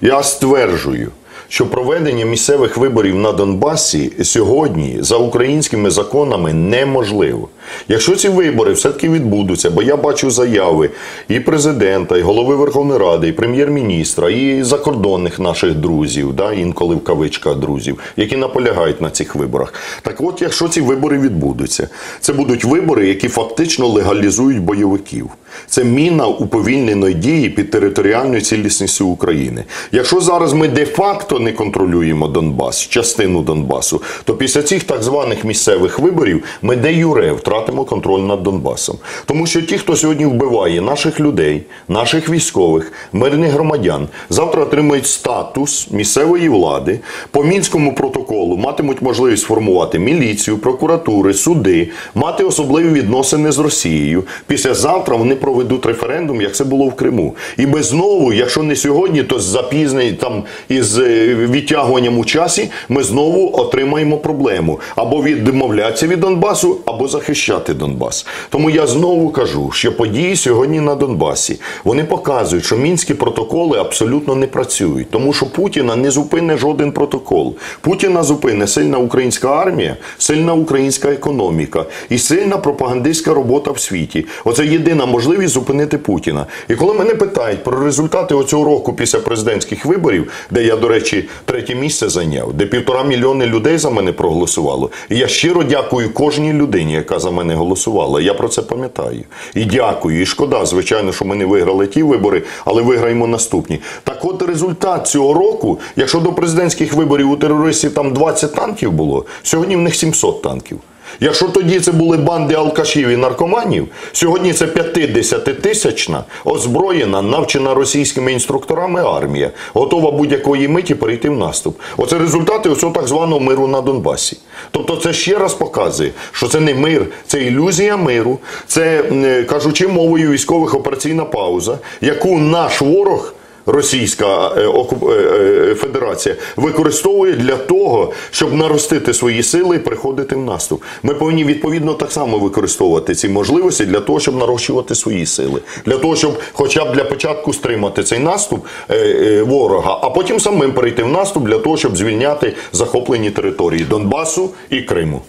Я стверджую, що проведення місцевих виборів на Донбасі сьогодні за українськими законами неможливо. Якщо ці вибори все-таки відбудуться, бо я бачу заяви і президента, і голови Верховної Ради, і прем'єр-міністра, і закордонних наших друзів, да, інколи в кавичках друзів, які наполягають на цих виборах. Так от, якщо ці вибори відбудуться, це будуть вибори, які фактично легалізують бойовиків. Це міна уповільненої дії під територіальною цілісністю України. Якщо зараз ми де-факто не контролюємо Донбас, частину Донбасу, то після цих так званих місцевих виборів ми де юре втратимо контроль над Донбасом. Тому що ті, хто сьогодні вбиває наших людей, наших військових, мирних громадян, завтра отримають статус місцевої влади по мінському протоколу, матимуть можливість формувати міліцію, прокуратури, суди, мати особливі відносини з Росією. Післязавтра вони проведуть референдум, як це було в Криму. І ми знову, якщо не сьогодні, то з там із е, відтягуванням у часі, ми знову отримаємо проблему або відмовлятися від Донбасу, або захищати Донбас. Тому я знову кажу, що події сьогодні на Донбасі вони показують, що мінські протоколи абсолютно не працюють, тому що Путіна не зупине жоден протокол. Путіна зупине сильна українська армія, сильна українська економіка і сильна пропагандистська робота в світі. Оце єдина можливість зупинити Путіна. І коли мене питають про результати оцього року після президентських виборів, де я, до речі, третє місце зайняв, де півтора мільйони людей за мене проголосувало. І я щиро дякую кожній людині, яка за мене голосувала. Я про це пам'ятаю. І дякую. І шкода, звичайно, що ми не виграли ті вибори, але виграємо наступні. Так от результат цього року, якщо до президентських виборів у терористів там 20 танків було, сьогодні в них 700 танків. Якщо тоді це були банди алкашів і наркоманів, сьогодні це 50-тисячна, озброєна, навчена російськими інструкторами армія, готова будь-якої миті перейти в наступ. Оце результати оцього так званого миру на Донбасі. Тобто це ще раз показує, що це не мир, це ілюзія миру, це, е, кажучи мовою військових, операційна пауза, яку наш ворог. Російська е, е, е, Федерація використовує для того, щоб наростити свої сили і приходити в наступ. Ми повинні відповідно так само використовувати ці можливості для того, щоб нарощувати свої сили, для того, щоб, хоча б для початку стримати цей наступ ворога, а потім самим перейти в наступ для того, щоб звільняти захоплені території Донбасу і Криму.